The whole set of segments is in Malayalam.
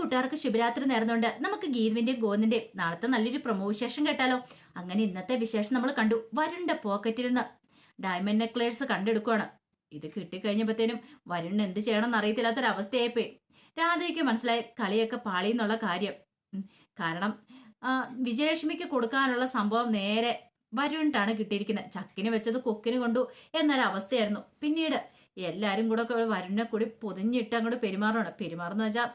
കൂട്ടുകാർക്ക് ശുഭരാത്രി നേർന്നുകൊണ്ട് നമുക്ക് ഗീതുവിന്റെ ഗോവിന്ദിന്റെയും നാളത്തെ നല്ലൊരു പ്രമോ വിശേഷം കേട്ടാലോ? അങ്ങനെ ഇന്നത്തെ വിശേഷം നമ്മൾ കണ്ടു. വരുണിന്റെ പോക്കറ്റിൽ നിന്ന് ഡയമണ്ട് നെക്ലേഴ്സ് കണ്ടെടുക്കുകയാണ് ഇത് കിട്ടിക്കഴിഞ്ഞപ്പോഴത്തേനും വരുണിന് എന്ത് ചെയ്യണമെന്ന് അറിയത്തില്ലാത്തൊരവസ്ഥയായിപ്പോയി. രാധയ്ക്ക് മനസ്സിലായി കളിയൊക്കെ പാളി എന്നുള്ള കാര്യം കാരണം വിജയലക്ഷ്മിക്ക് കൊടുക്കാനുള്ള സംഭവം നേരെ വരുണിട്ടാണ് കിട്ടിയിരിക്കുന്നത്. ചക്കിന് വെച്ചത് കൊക്കിന് കൊണ്ടു എന്നൊരവസ്ഥയായിരുന്നു. പിന്നീട് എല്ലാരും കൂടെ ഒക്കെ വരുണിനെ കൂടി പൊതിഞ്ഞിട്ട് അങ്ങോട്ട് പെരുമാറണം പെരുമാറുന്ന വെച്ചാൽ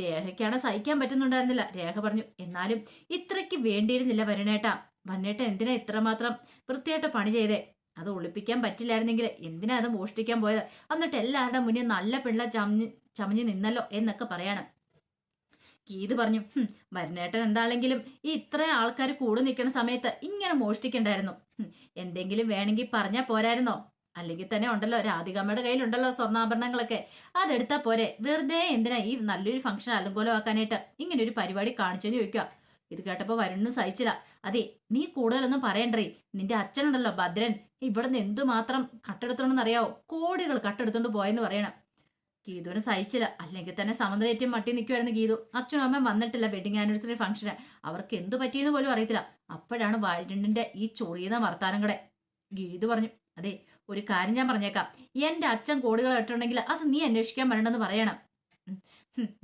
രേഖയ്ക്കാണ് സഹിക്കാൻ പറ്റുന്നുണ്ടായിരുന്നില്ല. രേഖ പറഞ്ഞു എന്നാലും ഇത്രയ്ക്ക് വേണ്ടിയിരുന്നില്ല വരുണേട്ടാ വന്നേട്ട എന്തിനാ ഇത്രമാത്രം വൃത്തിയായിട്ട് പണി ചെയ്തേ? അത് ഒളിപ്പിക്കാൻ പറ്റില്ലായിരുന്നെങ്കിൽ എന്തിനാ അത് മോഷ്ടിക്കാൻ പോയത്? എന്നിട്ട് എല്ലാവരുടെ മുന്നിൽ നല്ല പിള്ള ചമഞ്ഞ് ചമഞ്ഞ് നിന്നല്ലോ എന്നൊക്കെ പറയാണ്. ഗീത് പറഞ്ഞു വരുന്നേട്ടൻ എന്താണെങ്കിലും ഈ ഇത്ര ആൾക്കാർ കൂടെ നിൽക്കുന്ന സമയത്ത് ഇങ്ങനെ മോഷ്ടിക്കണ്ടായിരുന്നു. എന്തെങ്കിലും വേണമെങ്കിൽ പറഞ്ഞാൽ പോരായിരുന്നോ? അല്ലെങ്കിൽ തന്നെ ഉണ്ടല്ലോ രാധികമ്മയുടെ കയ്യിലുണ്ടല്ലോ സ്വർണാഭരണങ്ങളൊക്കെ. അതെടുത്താ പോരെ. വെറുതെ എന്തിനാ ഈ നല്ലൊരു ഫംഗ്ഷൻ അലങ്കോലമാക്കാനായിട്ട് ഇങ്ങനെ ഒരു പരിപാടി കാണിച്ചെന്ന് ചോദിക്കുക? ഇത് കേട്ടപ്പോൾ വരുണിന് സഹിച്ചില്ല. അതെ നീ കൂടുതലൊന്നും പറയണ്ടേ നിന്റെ അച്ഛനുണ്ടല്ലോ ഭദ്രൻ. ഇവിടെ നിന്ന് എന്തുമാത്രം കട്ടെടുത്തോണ്ടെന്ന് അറിയാവോ കോടികൾ കട്ടെടുത്തോണ്ട് പോയെന്ന് പറയണം. ഗീതുവിന് സഹിച്ചില്ല. അല്ലെങ്കിൽ തന്നെ സമുദ്രേറ്റം മട്ടി നിൽക്കുമായിരുന്നു ഗീതു. അച്ഛനും അമ്മയും വന്നിട്ടില്ല വെഡിങ് ആനിവേഴ്സറി ഫംഗ്ഷന് അവർക്ക് എന്ത് പറ്റിയെന്ന് പോലും അറിയത്തില്ല. അപ്പോഴാണ് വരുണിന്റെ ഈ ചൊറിയുന്ന വർത്താനം കൂടെ. ഗീതു പറഞ്ഞു അതെ ഒരു കാര്യം ഞാൻ പറഞ്ഞേക്കാം. എന്റെ അച്ഛൻ കോടികൾ കെട്ടുണ്ടെങ്കിൽ അത് നീ അന്വേഷിക്കാൻ വരണ്ടെന്ന് പറയണം.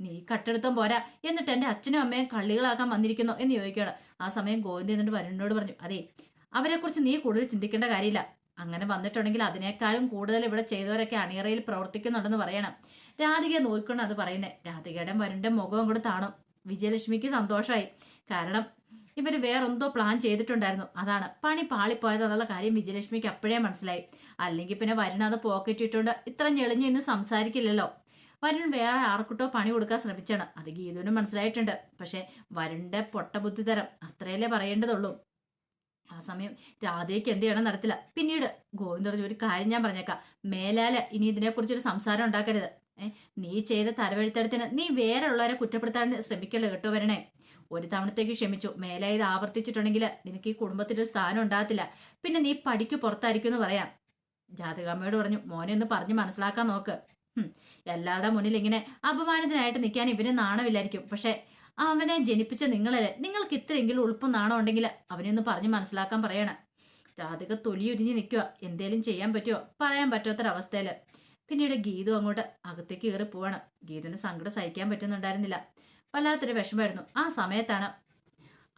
നീ കട്ടെടുത്തും പോരാ. എന്നിട്ട് എന്റെ അച്ഛനും അമ്മയും കള്ളികളാക്കാൻ വന്നിരിക്കുന്നു എന്ന് ചോദിക്കുകയാണ്. ആ സമയം ഗോവിന്ദ് എന്നിട്ട് വരുണിനോട് പറഞ്ഞു അതെ അവരെക്കുറിച്ച് നീ കൂടുതൽ ചിന്തിക്കേണ്ട കാര്യമില്ല. അങ്ങനെ വന്നിട്ടുണ്ടെങ്കിൽ അതിനേക്കാളും കൂടുതൽ ഇവിടെ ചെയ്തവരൊക്കെ അണിയറയിൽ പ്രവർത്തിക്കുന്നുണ്ടെന്ന് പറയണം. രാധിക നോക്കിക്കൊണ്ട് അത് പറയുന്നത് രാധികയുടെ വരുണിന്റെ മുഖവും കൂടെ താണു. വിജയലക്ഷ്മിക്ക് സന്തോഷമായി കാരണം ഇവർ വേറെന്തോ പ്ലാൻ ചെയ്തിട്ടുണ്ടായിരുന്നു. അതാണ്. പണി പാളിപ്പോയത് എന്നുള്ള കാര്യം വിജയലക്ഷ്മിക്ക് അപ്പോഴേ മനസ്സിലായി. അല്ലെങ്കിൽ പിന്നെ വരുൺ അത് പോക്കറ്റ് ഇട്ടുകൊണ്ട് ഇത്ര ഞെളിഞ്ഞ് ഇന്ന് സംസാരിക്കില്ലല്ലോ. വരുൺ വേറെ ആർക്കിട്ടോ പണി കൊടുക്കാൻ ശ്രമിച്ചാണ്. അത് ഗീതുവിനും മനസ്സിലായിട്ടുണ്ട്. പക്ഷെ വരുണിന്റെ പൊട്ടബുദ്ധി തരം അത്രയല്ലേ പറയേണ്ടതുള്ളൂ. ആ സമയം രാധയ്ക്ക് എന്ത് ചെയ്യണം നടത്തില്ല പിന്നീട് ഗോവിന്ദ് പറഞ്ഞു ഒരു കാര്യം ഞാൻ പറഞ്ഞേക്കാം. മേലാല ഇനി ഇതിനെക്കുറിച്ചൊരു സംസാരം ഉണ്ടാക്കരുത്. നീ ചെയ്ത തലവെഴുത്തടത്തിന് നീ വേറെ ഉള്ളവരെ കുറ്റപ്പെടുത്താൻ ശ്രമിക്കല്ലോ കേട്ടോ വരണേ? ഒരു തവണത്തേക്ക് ക്ഷമിച്ചു. മേലെ ഇത് ആവർത്തിച്ചിട്ടുണ്ടെങ്കിൽ നിനക്ക് ഈ കുടുംബത്തിൽ ഒരു സ്ഥാനം ഉണ്ടാകത്തില്ല. പിന്നെ നീ പടിക്ക് പുറത്തായിരിക്കും എന്ന് പറയാം. ജാതകാമ്മയോട് പറഞ്ഞു മോനെ ഒന്ന് പറഞ്ഞ് മനസ്സിലാക്കാൻ നോക്ക്. എല്ലാവരുടെ മുന്നിൽ ഇങ്ങനെ അപമാനത്തിനായിട്ട് നിൽക്കാൻ ഇവന് നാണമില്ലായിരിക്കും. പക്ഷെ അവനെ ജനിപ്പിച്ച നിങ്ങളല്ലേ? നിങ്ങൾക്ക് ഇത്രയെങ്കിലും ഉൾപ്പം നാണം ഉണ്ടെങ്കിൽ അവനെയൊന്ന് പറഞ്ഞ് മനസ്സിലാക്കാൻ പറയണം. ജാതക തൊലിയൊരിഞ്ഞ് നിൽക്കുക എന്തേലും ചെയ്യാൻ പറ്റുമോ പറയാൻ പറ്റാത്തൊരവസ്ഥയിൽ പിന്നീട് ഗീതു അങ്ങോട്ട് അകത്തേക്ക് കയറി പോവാണ് ഗീതുവിന് സങ്കടം സഹിക്കാൻ പറ്റുന്നുണ്ടായിരുന്നില്ല. വല്ലാത്തൊരു വിഷമമായിരുന്നു. ആ സമയത്താണ്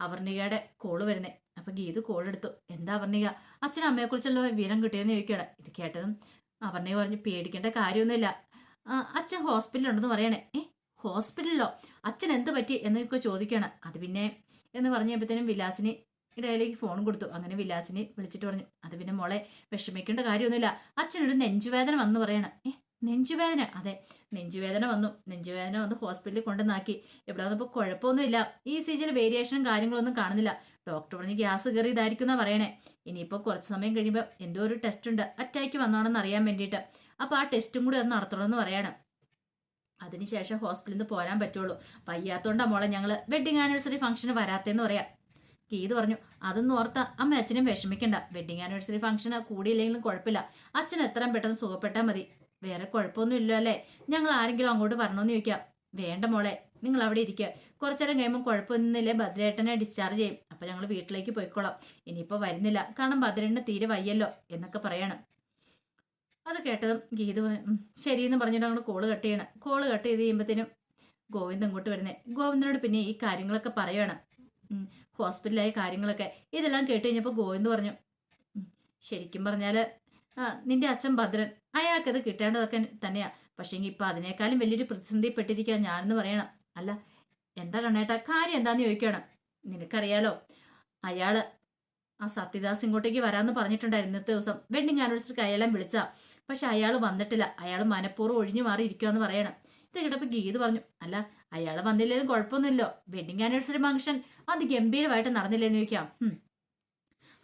അവർണികയുടെ കോൾ വരുന്നത് അപ്പൊ ഗീതു കോളെടുത്തു എന്താ അവർണിക അച്ഛനും അമ്മയെക്കുറിച്ചുള്ള വിവരം കിട്ടിയെന്ന് ചോദിക്കുകയാണ്. ഇത് കേട്ടതും അവർണിക പറഞ്ഞു പേടിക്കേണ്ട കാര്യമൊന്നുമില്ല. അച്ഛൻ ഹോസ്പിറ്റലുണ്ടെന്ന് പറയണേ. ഏ? ഹോസ്പിറ്റലിലോ അച്ഛൻ എന്ത് പറ്റി? എന്നൊക്കെ ചോദിക്കുകയാണ്. അത് പിന്നെ എന്ന് പറഞ്ഞപ്പോഴത്തേനും വിലാസിന് ഇടയിലേക്ക് ഫോൺ കൊടുത്തു. അങ്ങനെ വിലാസിനി വിളിച്ചിട്ട് പറഞ്ഞു അത് പിന്നെ മോളെ വിഷമിക്കേണ്ട കാര്യമൊന്നുമില്ല. അച്ഛനൊരു നെഞ്ചുവേദന വന്ന് പറയണം. ഏ? നെഞ്ചുവേദന. അതെ നെഞ്ചുവേദന വന്നു. നെഞ്ചുവേദന വന്ന് ഹോസ്പിറ്റലിൽ കൊണ്ടുവന്നാക്കി ഇവിടെ വന്നപ്പോൾ കുഴപ്പമൊന്നുമില്ല. ഈ സി ജിയിൽ വേരിയേഷനും കാര്യങ്ങളൊന്നും കാണുന്നില്ല. ഡോക്ടർ പറഞ്ഞ് ഗ്യാസ് കയറി ഇതായിരിക്കും എന്നാ പറയണേ. ഇനിയിപ്പോൾ കുറച്ച് സമയം കഴിയുമ്പോൾ എന്തോ ഒരു ടെസ്റ്റ് ഉണ്ട്. അറ്റാക്ക് വന്നാണെന്ന് അറിയാൻ വേണ്ടിയിട്ട്. അപ്പോൾ ആ ടെസ്റ്റും കൂടി ഒന്ന് നടത്തണമെന്ന് പറയാണ്. അതിനുശേഷം ഹോസ്പിറ്റലിൽ നിന്ന് പോരാൻ പറ്റുള്ളൂ. വയ്യാത്തോണ്ടാ മോളെ ഞങ്ങൾ വെഡിങ് ആനിവേഴ്സറി ഫംഗ്ഷന് വരാത്തേന്ന് പറയാം. ഗീത് പറഞ്ഞു അതൊന്നും ഓർത്ത അമ്മ അച്ഛനും വിഷമിക്കണ്ട. വെഡിങ് ആനിവേഴ്സറി ഫംഗ്ഷന് കൂടിയില്ലെങ്കിലും കുഴപ്പമില്ല. അച്ഛൻ എത്രയും പെട്ടെന്ന് സുഖപ്പെട്ടാൽ മതി. വേറെ കുഴപ്പമൊന്നും ഇല്ല അല്ലേ? ഞങ്ങൾ ആരെങ്കിലും അങ്ങോട്ട് വരണമെന്ന് ചോദിക്കാം. വേണ്ട മോളെ നിങ്ങൾ അവിടെ ഇരിക്കുക കുറച്ചു നേരം കഴിയുമ്പോൾ കുഴപ്പമൊന്നുമില്ലേ ഭദ്രേട്ടനെ ഡിസ്ചാർജ് ചെയ്യും. അപ്പോൾ ഞങ്ങൾ വീട്ടിലേക്ക് പോയിക്കോളാം. ഇനിയിപ്പോൾ വരുന്നില്ല. കാരണം ഭദ്രേട്ടന് തീരെ വയ്യല്ലോ എന്നൊക്കെ പറയണം. അത് കേട്ടതും ഗീത പറഞ്ഞു "ഉം, ശരിയെന്ന് പറഞ്ഞിട്ട് അങ്ങോട്ട് കോൾ കട്ട് ചെയ്യണം. കോൾ കട്ട് ചെയ്ത് കഴിയുമ്പോഴത്തേനും ഗോവിന്ദൻ ഇങ്ങോട്ട് വരുന്നേ. ഗോവിന്ദനോട് പിന്നെ ഈ കാര്യങ്ങളൊക്കെ പറയണം. ഹോസ്പിറ്റലായ കാര്യങ്ങളൊക്കെ. ഇതെല്ലാം കേട്ട് കഴിഞ്ഞപ്പോൾ ഗോവിന്ദ് പറഞ്ഞു ശരിക്കും പറഞ്ഞാൽ നിന്റെ അച്ഛൻ ഭദ്രൻ. അയാൾക്കത് കിട്ടേണ്ടതൊക്കെ തന്നെയാ. പക്ഷേങ്കിൽ ഇപ്പം അതിനേക്കാളും വലിയൊരു പ്രതിസന്ധിപ്പെട്ടിരിക്കുക ഞാനെന്ന് പറയണം. അല്ല എന്താ കണ്ണേട്ടാ? കാര്യം എന്താന്ന് ചോദിക്കണം? നിനക്കറിയാലോ അയാൾ ആ സത്യദാസ് ഇങ്ങോട്ടേക്ക് വരാമെന്ന് പറഞ്ഞിട്ടുണ്ടായിരുന്നു ഇന്നത്തെ ദിവസം. വെഡിങ് ആനിവേഴ്സറിക്ക് അയാളെ വിളിച്ചാ. പക്ഷെ അയാൾ വന്നിട്ടില്ല. അയാൾ മനഃപൂർവം ഒഴിഞ്ഞു മാറി ഇരിക്കുവാന്ന് പറയണം. ഇത് കേട്ടപ്പോൾ ഗീത് പറഞ്ഞു. അല്ല അയാൾ വന്നില്ലെങ്കിലും കുഴപ്പമൊന്നുമില്ലോ. വെഡിങ് ആനിവേഴ്സറി ഫംഗ്ഷൻ അത് ഗംഭീരമായിട്ട് നടന്നില്ലെന്ന് ചോദിക്കാം.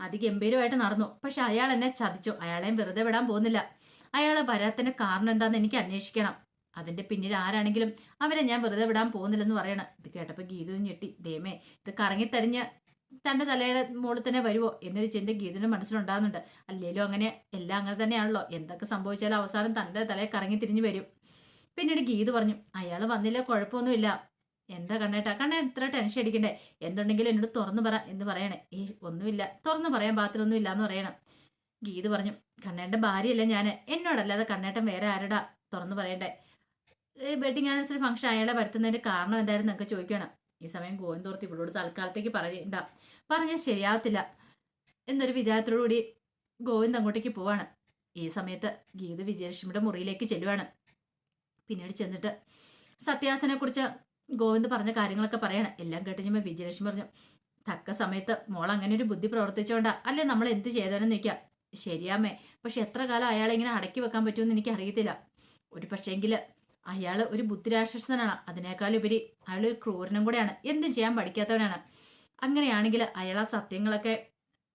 അതിഗംഭീരമായിട്ട് നടന്നു. പക്ഷെ അയാൾ എന്നെ ചതിച്ചു. അയാളെയും വെറുതെ വിടാൻ പോകുന്നില്ല. അയാൾ വരാത്തിന് കാരണം എന്താണെന്ന് എനിക്ക് അന്വേഷിക്കണം. അതിന്റെ പിന്നിൽ ആരാണെങ്കിലും അവരെ ഞാൻ വെറുതെ വിടാൻ പോകുന്നില്ലെന്ന് പറയണം. ഇത് കേട്ടപ്പോൾ ഗീതു ഞെട്ടി. ദേമേ ഇത് കറങ്ങിത്തരിഞ്ഞ് തന്റെ തലയുടെ മുകളിൽ തന്നെ വരുമോ എന്നൊരു ചിന്ത ഗീതുവിന്റെ മനസ്സിലുണ്ടാകുന്നുണ്ട്. അല്ലേലും അങ്ങനെ എല്ലാം അങ്ങനെ തന്നെയാണല്ലോ. എന്തൊക്കെ സംഭവിച്ചാലും അവസാനം തന്റെ തലയെ കറങ്ങി തിരിഞ്ഞു വരും. പിന്നീട് ഗീത് പറഞ്ഞു അയാൾ വന്നില്ല കുഴപ്പമൊന്നുമില്ല. എന്താ കണ്ണേട്ടാ? കണ്ണേ ഇത്ര ടെൻഷൻ അടിക്കണ്ടേ? എന്തുണ്ടെങ്കിലും എന്നോട് തുറന്നു പറ എന്ന് പറയണേ. ഏ ഒന്നുമില്ല. തുറന്നു പറയാൻ പാത്രമൊന്നും ഇല്ല എന്ന് പറയണം. ഗീത് പറഞ്ഞു കണ്ണേട്ടന്റെ ഭാര്യയല്ല ഞാൻ എന്നോടല്ലാതെ കണ്ണേട്ടൻ വേറെ ആരുടാ? തുറന്നു പറയണ്ടേ. ഈ വെഡിങ് ആനിവേഴ്സറി ഫംഗ്ഷൻ അയാളെ വരുത്തുന്നതിന്റെ കാരണം എന്തായിരുന്നു എന്നൊക്കെ ചോദിക്കണം. ഈ സമയം ഗോവിന്ദോർത്തി ഇവളോട് തൽക്കാലത്തേക്ക് പറയണ്ട. പറഞ്ഞാൽ ശരിയാവത്തില്ല. എന്നൊരു വിചാരത്തോടുകൂടി ഗോവിന്ദ് അങ്ങോട്ടേക്ക് പോവാണ്. ഈ സമയത്ത് ഗീത വിജയലക്ഷ്മിയുടെ മുറിയിലേക്ക് ചെല്ലുവാണ്. പിന്നീട് ചെന്നിട്ട് സത്യാസനെ കുറിച്ച് ഗോവിന്ദ് പറഞ്ഞ കാര്യങ്ങളൊക്കെ പറയണം. എല്ലാം കേട്ട് കഴിയുമ്പോൾ വിജയലക്ഷ്മി പറഞ്ഞു തക്ക സമയത്ത് മോൾ അങ്ങനെ ഒരു ബുദ്ധി പ്രവർത്തിച്ചോണ്ടാ. അല്ലെ നമ്മൾ എന്ത് ചെയ്തോന്ന് നിൽക്കുക ശരിയാമേ പക്ഷെ എത്ര കാലം അയാളെ ഇങ്ങനെ അടക്കി വെക്കാൻ പറ്റുമെന്ന് എനിക്ക് അറിയത്തില്ല ഒരു പക്ഷേങ്കിൽ അയാൾ ഒരു ബുദ്ധിരാക്ഷസനാണ്. അതിനേക്കാളുപരി അയാൾ ഒരു ക്രൂരനും കൂടെയാണ്. എന്തും ചെയ്യാൻ പഠിക്കാത്തവനാണ്. അങ്ങനെയാണെങ്കിൽ അയാൾ ആ സത്യങ്ങളൊക്കെ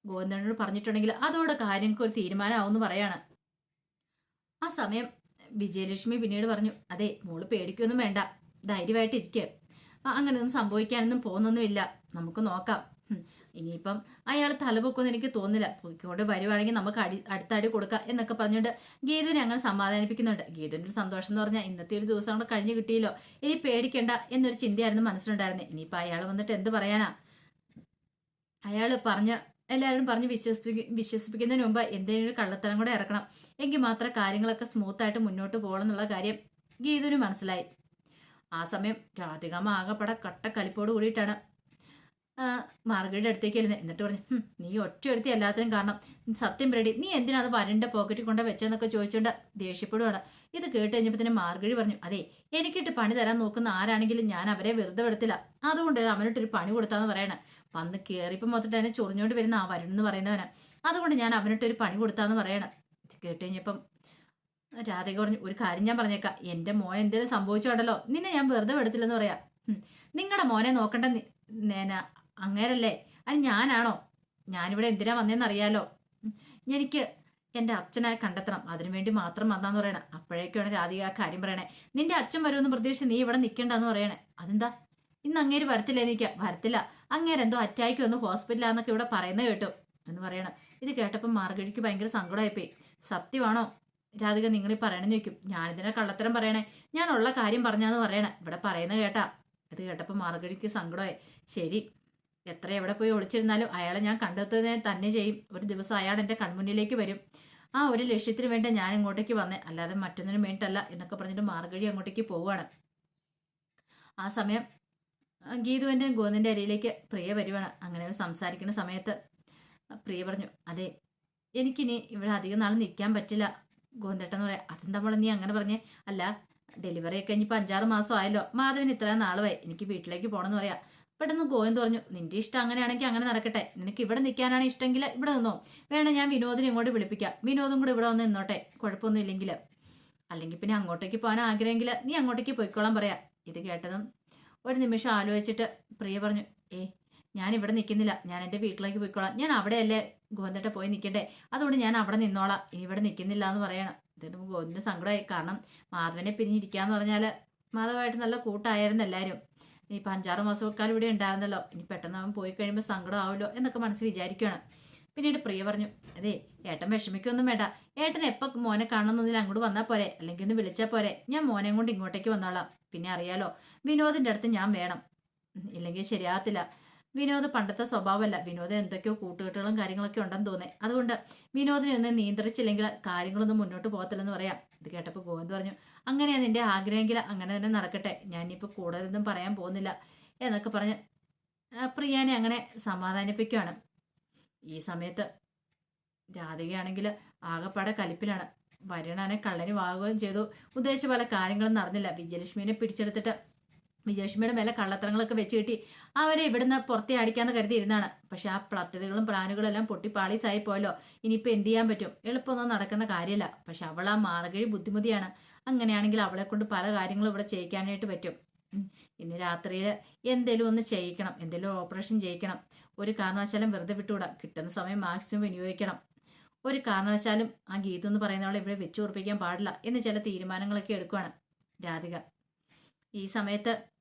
ഗോവിന്ദനോട് പറഞ്ഞിട്ടുണ്ടെങ്കിൽ അതോടെ കാര്യങ്ങൾക്ക് ഒരു തീരുമാനമാവുമെന്ന് പറയാണ്. ആ സമയം വിജയലക്ഷ്മി പിന്നീട് പറഞ്ഞു അതെ മോൾ പേടിക്കൊന്നും വേണ്ട. ധൈര്യമായിട്ട് ഇരിക്കുക അങ്ങനെയൊന്നും സംഭവിക്കാനൊന്നും പോകുന്നൊന്നുമില്ല. നമുക്ക് നോക്കാം. ഇനിയിപ്പം അയാൾ തലപൊക്കുമെന്ന് എനിക്ക് തോന്നില്ല പൊക്കിക്കൊണ്ട് വരുവാണെങ്കിൽ നമുക്ക് അടി അടുത്തടി കൊടുക്കാം എന്നൊക്കെ പറഞ്ഞുകൊണ്ട് ഗീതുവിനെ അങ്ങനെ സമാധാനിപ്പിക്കുന്നുണ്ട്. ഗീതുവിന്റെ ഒരു സന്തോഷം എന്ന് പറഞ്ഞാൽ ഇന്നത്തെ ഒരു ദിവസം കൂടെ കഴിഞ്ഞ് കിട്ടിയല്ലോ. ഇനി പേടിക്കേണ്ട എന്നൊരു ചിന്തയായിരുന്നു മനസ്സിലുണ്ടായിരുന്നത് ഇനിയിപ്പോൾ അയാൾ വന്നിട്ട് എന്ത് പറയാനാ? അയാൾ പറഞ്ഞ് എല്ലാവരും പറഞ്ഞ് വിശ്വസിപ്പി വിശ്വസിപ്പിക്കുന്നതിന് മുമ്പ് എന്തെങ്കിലും കള്ളത്തരം കൂടെ ഇറക്കണം. എങ്കിൽ മാത്രമേ കാര്യങ്ങളൊക്കെ സ്മൂത്തായിട്ട് മുന്നോട്ട് പോകണം എന്നുള്ള കാര്യം ഗീതുവിന് മനസ്സിലായി. ആ സമയം രാധിക ആകെപ്പടെ കട്ട കലിപ്പോട് കൂടിയിട്ടാണ് മാർഗയുടെ അടുത്തേക്ക് ഇരുന്നത് എന്നിട്ട് പറഞ്ഞു "ഹും, നീ ഒറ്റ ഒരുത്തി എല്ലാത്തിനും കാരണം സത്യം പ്രടി നീ എന്തിനാ അത് വരണ്ട പോക്കറ്റിൽ കൊണ്ട് വെച്ചെന്നൊക്കെ ചോദിച്ചുകൊണ്ട് ദേഷ്യപ്പെടുവാണ്. ഇത് കേട്ട് കഴിഞ്ഞപ്പോൾ തന്നെ മാർഗഴി പറഞ്ഞു അതെ എനിക്കിട്ട് പണി തരാൻ നോക്കുന്ന ആരാണെങ്കിലും ഞാൻ അവരെ വെറുതെ വിടത്തില്ല. അതുകൊണ്ട് അവനോട്ടൊരു പണി കൊടുത്താന്ന് പറയണേ. വന്ന് കയറിയപ്പോൾ മൊത്തത്തിൽ എന്നെ ചൊറിഞ്ഞോണ്ട് വരുന്ന ആ വരുൺ എന്ന് പറയുന്നവന്. അതുകൊണ്ട് ഞാൻ അവനോട്ടൊരു പണി കൊടുത്താന്ന് പറയണേ. കേട്ട് കഴിഞ്ഞപ്പം രാധിക പറഞ്ഞു ഒരു കാര്യം ഞാൻ പറഞ്ഞേക്കാം. എന്റെ മോനെ എന്തെങ്കിലും സംഭവിച്ചോണ്ടല്ലോ നിന്നെ ഞാൻ വെറുതെ വിടത്തില്ലെന്ന് പറയാം. നിങ്ങളുടെ മോനെ നോക്കണ്ട നേന. അങ്ങേരല്ലേ. അത് ഞാനാണോ? ഞാനിവിടെ എന്തിനാ ഉം. എനിക്ക് എന്റെ അച്ഛനെ കണ്ടെത്തണം. അതിനുവേണ്ടി മാത്രം വന്നാന്ന് പറയണേ. അപ്പോഴേക്കാണ് രാധിക ആ കാര്യം പറയണേ. നിന്റെ അച്ഛൻ വരുമെന്ന് പ്രതീക്ഷിച്ച് നീ ഇവിടെ നിൽക്കണ്ടെന്ന് പറയണേ. അതെന്താ? ഇന്ന് അങ്ങേര് വരത്തില്ലേ എനിക്ക് വരത്തില്ല. അങ്ങേരെന്തോ അറ്റാക്ക് വന്ന് ഹോസ്പിറ്റലാന്നൊക്കെ ഇവിടെ പറയുന്നത് കേട്ടു എന്ന് പറയണം. ഇത് കേട്ടപ്പോൾ മാർഗഴിക്ക് ഭയങ്കര സങ്കടമായിപ്പോയി. സത്യമാണോ? രാധിക നിങ്ങൾ ഈ പറയണെന്ന് ചോദിക്കും. ഞാനിതിനെ കള്ളത്തരം പറയണേ. ഞാൻ ഉള്ള കാര്യം പറഞ്ഞാന്ന് പറയണേ. ഇവിടെ പറയുന്നത് കേട്ടാ. അത് കേട്ടപ്പോൾ മാർഗഴിക്ക് സങ്കടമായി. ശരി എത്ര എവിടെ പോയി ഒളിച്ചിരുന്നാലും അയാളെ ഞാൻ കണ്ടെത്തുന്നത് തന്നെ ചെയ്യും. ഒരു ദിവസം അയാൾ എന്റെ കൺമുന്നിലേക്ക് വരും. ആ ഒരു ലക്ഷ്യത്തിന് വേണ്ടി ഞാൻ ഇങ്ങോട്ടേക്ക് വന്നേ. അല്ലാതെ മറ്റൊന്നിനും വേണ്ടിയിട്ടല്ല എന്നൊക്കെ പറഞ്ഞിട്ട് മാർഗഴി അങ്ങോട്ടേക്ക് പോവുകയാണ്. ആ സമയം ഗീതുവിന്റെ ഗോന്നിന്റെ അരിയിലേക്ക് പ്രിയ വരുവാണ്. അങ്ങനെ സംസാരിക്കുന്ന സമയത്ത് പ്രിയ പറഞ്ഞു അതെ എനിക്കിനി ഇവിടെ അധികം നാൾ നിൽക്കാൻ പറ്റില്ല. ഗോവിന്ദേട്ടെന്ന് പറയാം അതെന്താ മോളെ നീ അങ്ങനെ പറഞ്ഞേ? അല്ല ഡെലിവറി ഒക്കെ കഴിഞ്ഞിപ്പോൾ അഞ്ചാറ് മാസം ആയല്ലോ മാധവൻ ഇത്രയും നാളുമായി എനിക്ക് വീട്ടിലേക്ക് പോകണമെന്ന് പറയാം. പെട്ടെന്ന് ഗോവിന്ദ് പറഞ്ഞു നിന്റെ ഇഷ്ടം അങ്ങനെയാണെങ്കിൽ അങ്ങനെ നടക്കട്ടെ. നിനക്ക് ഇവിടെ നിൽക്കാനാണ് ഇഷ്ടമെങ്കിൽ ഇവിടെ നിന്നോ. വേണം ഞാൻ വിനോദിനെ ഇങ്ങോട്ട് വിളിപ്പിക്കാം. വിനോദും കൂടെ ഇവിടെ വന്ന് നിന്നോട്ടെ. കുഴപ്പമൊന്നും ഇല്ലെങ്കിൽ അല്ലെങ്കിൽ പിന്നെ അങ്ങോട്ടേക്ക് പോകാൻ ആഗ്രഹമെങ്കിൽ നീ അങ്ങോട്ടേക്ക് പോയിക്കോളാൻ പറയാം. ഇത് കേട്ടതും ഒരു നിമിഷം ആലോചിച്ചിട്ട് പ്രിയ പറഞ്ഞു ഏ ഞാൻ ഇവിടെ നിൽക്കുന്നില്ല. ഞാൻ എന്റെ വീട്ടിലേക്ക് പോയിക്കോളാം. ഞാൻ അവിടെയല്ലേ ഗോവിന്ദട്ട പോയി നിൽക്കട്ടെ അതുകൊണ്ട് ഞാൻ അവിടെ നിന്നോളാം. ഇവിടെ നിൽക്കുന്നില്ല എന്ന് പറയണം. ഇതിന് ഗോവിന്ദിന് സങ്കടമായി. കാരണം മാധവനെ പിരിഞ്ഞിരിക്കാന്ന് പറഞ്ഞാൽ മാധവമായിട്ട് നല്ല കൂട്ടായിരുന്നു എല്ലാവരും ഇപ്പം അഞ്ചാറ് മാസക്കാലം ഇവിടെ ഉണ്ടായിരുന്നല്ലോ. ഇനി പെട്ടെന്ന് അവൻ പോയി കഴിയുമ്പോൾ സങ്കടം ആവുമല്ലോ എന്നൊക്കെ മനസ്സ് വിചാരിക്കുകയാണ് പിന്നീട് പ്രിയ പറഞ്ഞു അതെ ഏട്ടൻ വിഷമിക്കൊന്നും വേണ്ട. ഏട്ടൻ എപ്പോൾ മോനെ കാണുന്നതിൽ അങ്ങോട്ട് വന്നാൽ പോരെ? അല്ലെങ്കിൽ ഒന്ന് വിളിച്ചാൽ പോരെ? ഞാൻ മോനെ കൊണ്ട് ഇങ്ങോട്ടേക്ക് വന്നോളാം. പിന്നെ അറിയാലോ വിനോദിന്റെ അടുത്ത് ഞാൻ വേണം. ഇല്ലെങ്കിൽ ശരിയാകത്തില്ല. വിനോദ് പണ്ടത്തെ സ്വഭാവമല്ല. വിനോദ് എന്തൊക്കെയോ കൂട്ടുകെട്ടുകളും കാര്യങ്ങളൊക്കെ ഉണ്ടെന്ന് തോന്നി അതുകൊണ്ട് വിനോദിനെ ഒന്ന് നിയന്ത്രിച്ചില്ലെങ്കിൽ കാര്യങ്ങളൊന്നും മുന്നോട്ട് പോകത്തില്ലെന്ന് പറയാം. ഇത് കേട്ടപ്പോൾ ഗോവിന്ദ് പറഞ്ഞു അങ്ങനെയാണ് നിന്റെ ആഗ്രഹമെങ്കിൽ അങ്ങനെ തന്നെ നടക്കട്ടെ. ഞാനിപ്പോൾ കൂടുതലൊന്നും പറയാൻ പോകുന്നില്ല. എന്നൊക്കെ പറഞ്ഞ് പ്രിയാനെ അങ്ങനെ സമാധാനിപ്പിക്കുകയാണ് ഈ സമയത്ത് രാധികയാണെങ്കിൽ ആകെപ്പാടെ കലിപ്പിലാണ്. വരണാനെ കള്ളന് വാങ്ങുകയും ചെയ്തു. ഉദ്ദേശിച്ച പല കാര്യങ്ങളും നടന്നില്ല. വിജയലക്ഷ്മിനെ പിടിച്ചെടുത്തിട്ട് വിജയലക്ഷ്മിയുടെ മേലെ കള്ളത്തരങ്ങളൊക്കെ വെച്ച് കിട്ടി അവരെ ഇവിടുന്ന് പുറത്തേ അടിക്കാന്ന് കരുതിയിരുന്നാണ് പക്ഷെ ആ പദ്ധതികളും പ്ലാനുകളും എല്ലാം പൊട്ടി പാളീസായി പോയല്ലോ. ഇനിയിപ്പോൾ എന്ത് ചെയ്യാൻ പറ്റും? എളുപ്പമൊന്നും നടക്കുന്ന കാര്യമല്ല. പക്ഷെ അവൾ ആ മാർഗഴി ബുദ്ധിമുട്ടിയാണ് അങ്ങനെയാണെങ്കിൽ അവളെ കൊണ്ട് പല കാര്യങ്ങളും ഇവിടെ ചെയ്യിക്കാനായിട്ട് പറ്റും. ഇന്ന് രാത്രിയിൽ എന്തേലും ഒന്ന് ചെയ്യിക്കണം. എന്തേലും ഓപ്പറേഷൻ ചെയ്യിക്കണം. ഒരു കാരണവശാലും വെറുതെ വിട്ടുകൂടാ. കിട്ടുന്ന സമയം മാക്സിമം വിനിയോഗിക്കണം. ഒരു കാരണവശാലും ആ ഗീത എന്ന് പറയുന്നവളെ ഇവിടെ വെച്ചുറപ്പിക്കാൻ പാടില്ല എന്ന് ചില തീരുമാനങ്ങളൊക്കെ എടുക്കുവാണ് രാധിക. ഈ സമയത്ത്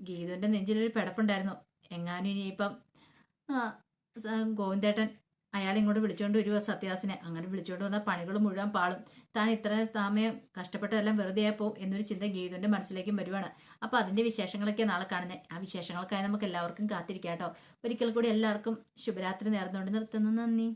ഗീതുവിന്റെ നെഞ്ചിലൊരു പിടപ്പുണ്ടായിരുന്നു. എങ്ങാനും ഇനിയിപ്പം ഗോവിന്ദേട്ടൻ അയാൾ ഇങ്ങോട്ട് വിളിച്ചുകൊണ്ട് വരുമോ സത്യാസിനെ? അങ്ങനെ വിളിച്ചുകൊണ്ട് വന്ന പണികൾ മുഴുവൻ പാളും. താൻ ഇത്ര സമയം കഷ്ടപ്പെട്ടതെല്ലാം വെറുതെ ആയപ്പോ എന്നൊരു ചിന്ത ഗീതുവിന്റെ മനസ്സിലേക്കും വരുവാണ്. അപ്പോൾ അതിന്റെ വിശേഷങ്ങളൊക്കെ നാളെ കാണുന്നത് ആ വിശേഷങ്ങൾക്കായി നമുക്ക് എല്ലാവർക്കും കാത്തിരിക്കാം കേട്ടോ. ഒരിക്കൽ കൂടി എല്ലാവർക്കും ശുഭരാത്രി നേർന്നുകൊണ്ട് നിർത്തുന്നു. നന്ദി.